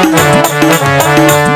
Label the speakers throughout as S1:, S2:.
S1: Thank you.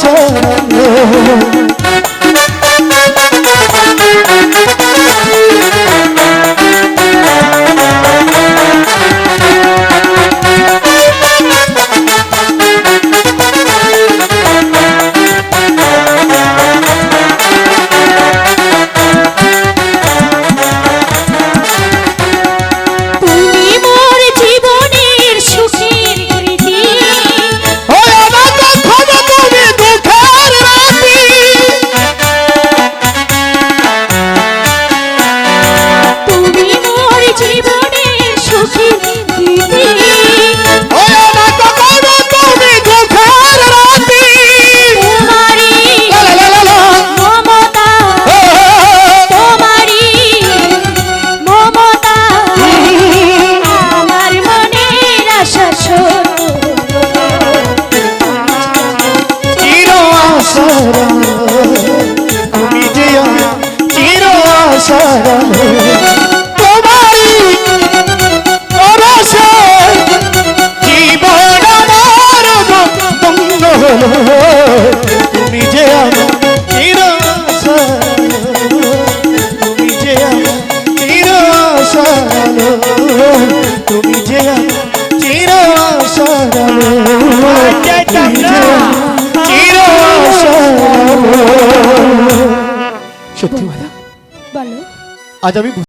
S2: সঙ্গ 啊，咱们。